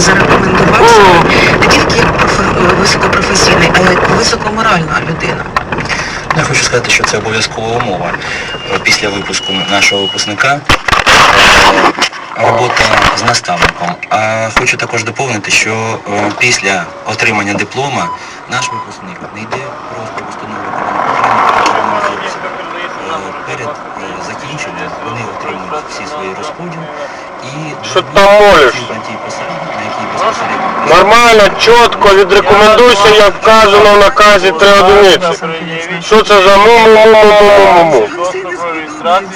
захотів зарекомендувати не тільки як високопрофесійний, а й як високоморальна людина. Я хочу сказати, що це обов'язкова умова. Е, Після випуску нашого випускника е, робота з наставником. А хочу також доповнити, що е, після отримання диплома наш випускник не йде просто в установу Е, Перед е, закінченням вони отримують всі свої розподіл і Що ти там на тій посаді, Нормально, чітко відрекомендуйся, як вказано в наказі 3 одиниці. Що це за му-му-му-му-му-му-му?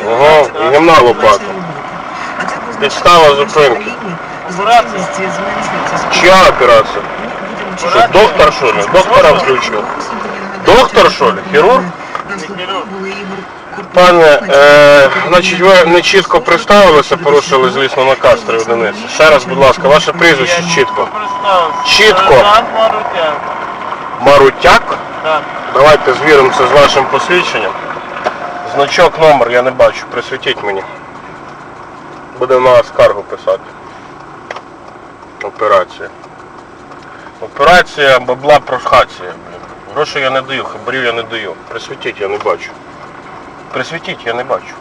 Ага, і нема лопати. Підстава зупинки. Чия операція? Що, доктор, що ли? Доктора включив? Доктор, що ли? Хірург? Пане, е, значить, ви не чітко представилися, порушили, звісно, наказ 3 одиниці. Ще раз, будь ласка, ваше прізвище чітко. Чітко. Марутяк. Марутяк? Так. Давайте звіримося з вашим посвідченням. Значок, номер я не бачу, присвітіть мені. Будемо на скаргу писати. Операція. Операція бабла прохація. Грошей я не даю, хабарів я не даю. Присвітіть, я не бачу. Присвітіть, я не бачу.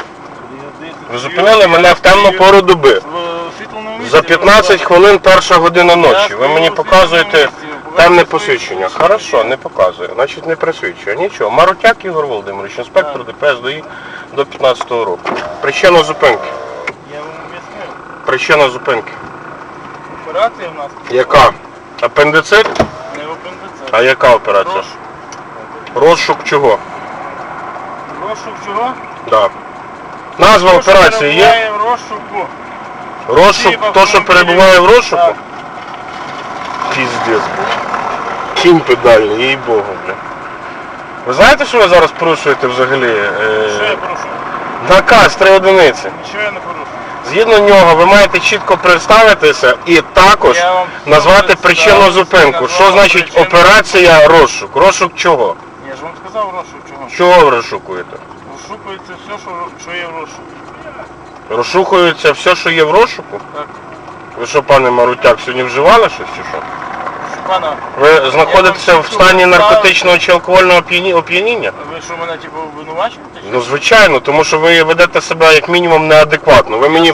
Ви зупинили мене в темну пору доби. За 15 хвилин перша година ночі. Ви мені показуєте темне посвідчення. Хорошо, не показує. Значить не присвідчує. Нічого. Марутяк Ігор Володимирович, інспектор ДПС ДАІ до 15-го року. Причина зупинки. Я вам об'яснив. Причина зупинки. Операція в нас Яка? Апендицит? не апендицит. А яка операція? Розшук чого? Розшук чого? Да. Назва операції є? Перебуває в розшуку. Розшук, то, що перебуває в розшуку? Так. Піздець, блядь. Кінь педальний, їй богу, бля. Ви знаєте, що ви зараз порушуєте взагалі? е, Що я прошу? наказ 3 одиниці. Нічого я не порушую. Згідно нього ви маєте чітко представитися і також Я вам назвати сказав, причину зупинку. назвав Що значить причину операція розшук? Розшук чого? Вам розшук чого. Чого ви розшукуєте? Розшукується все, що, що є в розшуку. Розшукується все, що є в розшуку? Так. Ви що, пане Марутяк, сьогодні вживали щось чи що? Пана, Ви знаходитеся в стані наркотичного чи алкогольного оп'яніння? ви що мене типу обвинувачуєте? Ну звичайно, тому що ви ведете себе як мінімум неадекватно. Ви мені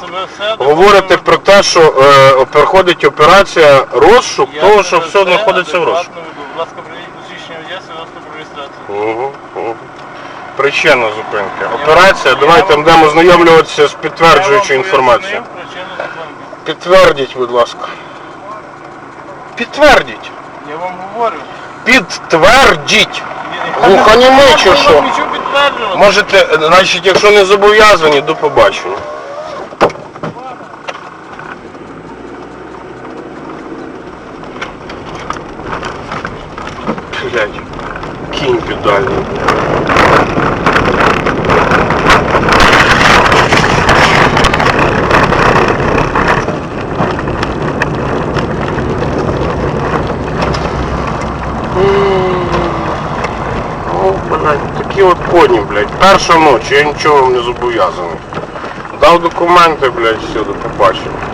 говорите про те, що е, проходить операція розшук, того, що все знаходиться в розшуку. Будь ласка, Угу, угу. Причина зупинки. Операція, давайте будемо ознайомлюватися з підтверджуючою інформацією. Підтвердіть, будь ласка. Підтвердіть. Я вам говорю. Підтвердіть. Глухонімий чи що? Можете, е, значить, якщо не зобов'язані, до побачення. Блять, кінь педальний. Такі от коні, блядь. Перша ночі, я нічого вам не зобов'язаний. Дав документи, блядь, все, побачення.